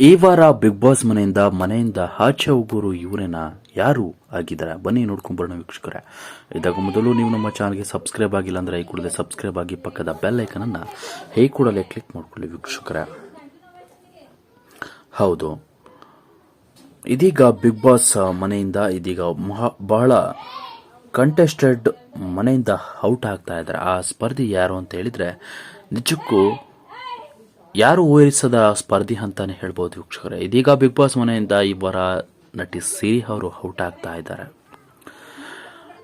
ಈ ವಾರ big boss ಮನೆಯಿಂದ ಮನೆಯಿಂದ ಆಚೆ ಹೋಗೋರು ಇವರೇನ? ಯಾರು ಆಗಿದ್ದಾರೆ? ಬನ್ನಿ ನೋಡ್ಕೊಂಬರೋಣ ವೀಕ್ಷಕರೇ. ಇದಾಗ ಮೊದಲು ನೀವು ನಮ್ಮ ಚಾನಲ್ಗೆ ಸಬ್ಸ್ಕ್ರೈಬ್ ಆಗಿಲ್ಲ ಅಂದ್ರೆ ಈ ಕೂಡಲೇ ಸಬ್ಸ್ಕ್ರೈಬ್ ಆಗಿ ಪಕ್ಕದ ಬೆಲ್ ಐಕನನ್ನು ಈ ಕೂಡಲೇ ಕ್ಲಿಕ್ ಮಾಡ್ಕೊಳ್ಳಿ ವೀಕ್ಷಕರೇ. ಹೌದು. ಇದೀಗ ಬಿಗ್ ಬಾಸ್ ಮನೆಯಿಂದ ಇದೀಗ ಮಹಾ- ಬಹಳ ಕಂಟೆಸ್ಟೆಡ್ ಮನೆಯಿಂದ ಔಟ್ ಆಗ್ತಾ ಇದ್ದಾರೆ. ಆ ಸ್ಪರ್ಧಿ ಯಾರು ಅಂತ ಹೇಳಿದ್ರೆ ನಿಜಕ್ಕೂ ಯಾರು ಊಹಿಸದ ಸ್ಪರ್ಧಿ ಅಂತಾನೆ ಹೇಳ್ಬೋದು ವೀಕ್ಷಕರೇ. ಇದೀಗ ಬಿಗ್ ಬಾಸ್ ಮನೆಯಿಂದ ಇಬ್ಬರ ನಟಿ ಸಿರಿ ಅವರು ಔಟ್ ಆಗ್ತಾ ಇದ್ದಾರೆ.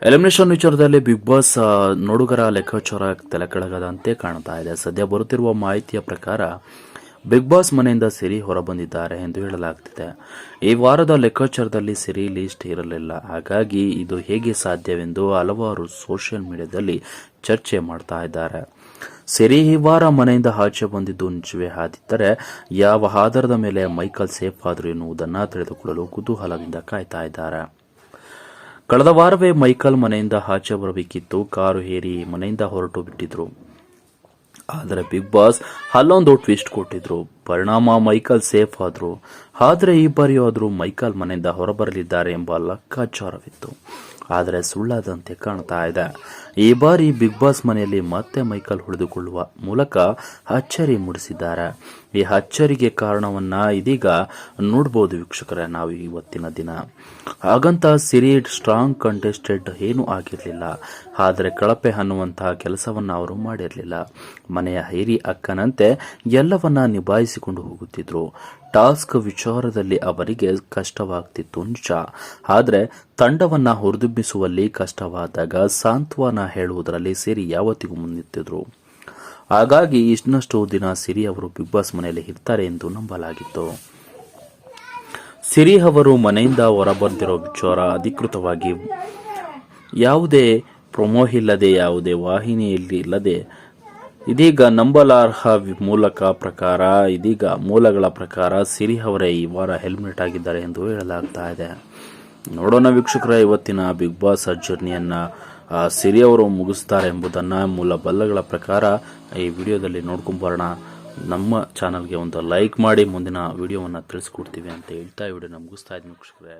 ಎಲಿಮಿನೇಷನ್ ವಿಚಾರದಲ್ಲಿ ಬಿಗ್ ಬಾಸ್ ನೋಡುಗರ ಲೆಕ್ಕಾಚಾರ ತಲೆ ಕೆಳಗದಂತೆ ಕಾಣ್ತಾ ಇದೆ. ಸದ್ಯ ಬರುತ್ತಿರುವ ಮಾಹಿತಿಯ ಪ್ರಕಾರ ಬಿಗ್ ಬಾಸ್ ಮನೆಯಿಂದ ಸಿರಿ ಹೊರಬಂದಿದ್ದಾರೆ ಎಂದು ಹೇಳಲಾಗ್ತಿದೆ. ಈ ವಾರದ ಲೆಕ್ಕಾಚಾರದಲ್ಲಿ ಸಿರಿ ಲಿಸ್ಟ್ ಇರಲಿಲ್ಲ. ಹಾಗಾಗಿ ಇದು ಹೇಗೆ ಸಾಧ್ಯವೆಂದು ಹಲವಾರು ಸೋಷಿಯಲ್ ಮೀಡಿಯಾದಲ್ಲಿ ಚರ್ಚೆ ಮಾಡ್ತಾ ಇದ್ದಾರೆ. ಸಿರಿ ಈ ವಾರ ಮನೆಯಿಂದ ಆಚೆ ಬಂದಿದ್ದು ನಿಜವೇ? ಆದಿದ್ದರೆ ಯಾವ ಆಧಾರದ ಮೇಲೆ ಮೈಕಲ್ ಸೇಫ್ ಆದರು ಎನ್ನುವುದನ್ನು ತಿಳಿದುಕೊಳ್ಳಲು ಕುತೂಹಲದಿಂದ ಕಾಯ್ತಾ ಇದ್ದಾರೆ. ಕಳೆದ ವಾರವೇ ಮೈಕಲ್ ಮನೆಯಿಂದ ಆಚೆ ಬರಬೇಕಿತ್ತು. ಕಾರು ಹೇರಿ ಮನೆಯಿಂದ ಹೊರಟು ಬಿಟ್ಟಿದ್ರು. ಆದರೆ ಬಿಗ್ ಬಾಸ್ ಅಲ್ಲೊಂದು ಟ್ವಿಸ್ಟ್ ಕೊಟ್ಟಿದ್ರು. ಪರಿಣಾಮ ಮೈಕಲ್ ಸೇಫ್ ಆದ್ರು, ಆದರೆ ಈ ಬಾರಿಯೂ ಆದರೂ ಮೈಕಲ್ ಮನೆಯಿಂದ ಹೊರಬರಲಿದ್ದಾರೆ ಎಂಬ ಲೆಕ್ಕಾಚಾರವಿತ್ತು. ಆದರೆ ಸುಳ್ಳಾದಂತೆ ಕಾಣ್ತಾ ಇದೆ. ಈ ಬಾರಿ ಬಿಗ್ ಬಾಸ್ ಮನೆಯಲ್ಲಿ ಮತ್ತೆ ಮೈಕಲ್ ಉಳಿದುಕೊಳ್ಳುವ ಮೂಲಕ ಅಚ್ಚರಿ ಮೂಡಿಸಿದ್ದಾರೆ. ಈ ಅಚ್ಚರಿಗೆ ಕಾರಣವನ್ನ ಇದೀಗ ನೋಡ್ಬೋದು ವೀಕ್ಷಕರೇ ನಾವು ಇವತ್ತಿನ ದಿನ. ಹಾಗಂತ ಸಿರಿ ಸ್ಟ್ರಾಂಗ್ ಕಂಟೆಸ್ಟೆಡ್ ಏನೂ ಆಗಿರಲಿಲ್ಲ. ಆದರೆ ಕಳಪೆ ಅನ್ನುವಂತಹ ಕೆಲಸವನ್ನ ಅವರು ಮಾಡಿರಲಿಲ್ಲ. ಮನೆಯ ಹೈರಿ ಅಕ್ಕನಂತೆ ಎಲ್ಲವನ್ನ ನಿಭಾಯಿಸಿಕೊಂಡು ಹೋಗುತ್ತಿದ್ರು. ಟಾಸ್ಕ್ ವಿಚಾರದಲ್ಲಿ ಅವರಿಗೆ ಕಷ್ಟವಾಗ್ತಿತ್ತು ನಿಜ. ಆದರೆ ತಂಡವನ್ನ ಹುರಿದುಬ್ಬಿಸುವಲ್ಲಿ ಕಷ್ಟವಾದಾಗ ಸಾಂತ್ವನ ಹೇಳುವುದರಲ್ಲಿ ಸಿರಿ ಯಾವತ್ತಿಗೂ ಮುಂದಿತ್ತಿದ್ರು. ಹಾಗಾಗಿ ಇನ್ನಷ್ಟು ದಿನ ಸಿರಿ ಅವರು ಬಿಗ್ ಬಾಸ್ ಮನೆಯಲ್ಲಿ ಇರ್ತಾರೆ ಎಂದು ನಂಬಲಾಗಿತ್ತು. ಸಿರಿ ಅವರು ಮನೆಯಿಂದ ಹೊರಬಂದಿರೋ ವಿಚಾರ ಅಧಿಕೃತವಾಗಿ ಯಾವುದೇ ಪ್ರೊಮೋ ಇಲ್ಲದೆ, ಯಾವುದೇ ವಾಹಿನಿಯಲ್ಲಿ ಇಲ್ಲದೆ ಇದೀಗ ನಂಬಲಾರ್ಹ ಮೂಲಕ ಪ್ರಕಾರ, ಇದೀಗ ಮೂಲಗಳ ಪ್ರಕಾರ ಸಿರಿ ಅವರೇ ಈ ವಾರ ಹೆಲ್ಮೆಟ್ ಆಗಿದ್ದಾರೆ ಎಂದು ಹೇಳಲಾಗ್ತಾ ಇದೆ. ನೋಡೋಣ ವೀಕ್ಷಕರ, ಇವತ್ತಿನ ಬಿಗ್ ಬಾಸ್ ಜರ್ನಿಯನ್ನು ಸಿರಿ ಅವರು ಮುಗಿಸ್ತಾರೆ ಎಂಬುದನ್ನು ಮೂಲ ಬಲ್ಲಗಳ ಪ್ರಕಾರ ಈ ವಿಡಿಯೋದಲ್ಲಿ ನೋಡ್ಕೊಂಬರೋಣ. ನಮ್ಮ ಚಾನಲ್ಗೆ ಒಂದು ಲೈಕ್ ಮಾಡಿ, ಮುಂದಿನ ವಿಡಿಯೋವನ್ನು ತಿಳಿಸ್ಕೊಡ್ತೀವಿ ಅಂತ ಹೇಳ್ತಾ ವಿಡಿಯೋನ ಮುಗಿಸ್ತಾ ಇದ್ದೀನಿ ವೀಕ್ಷಕರೇ.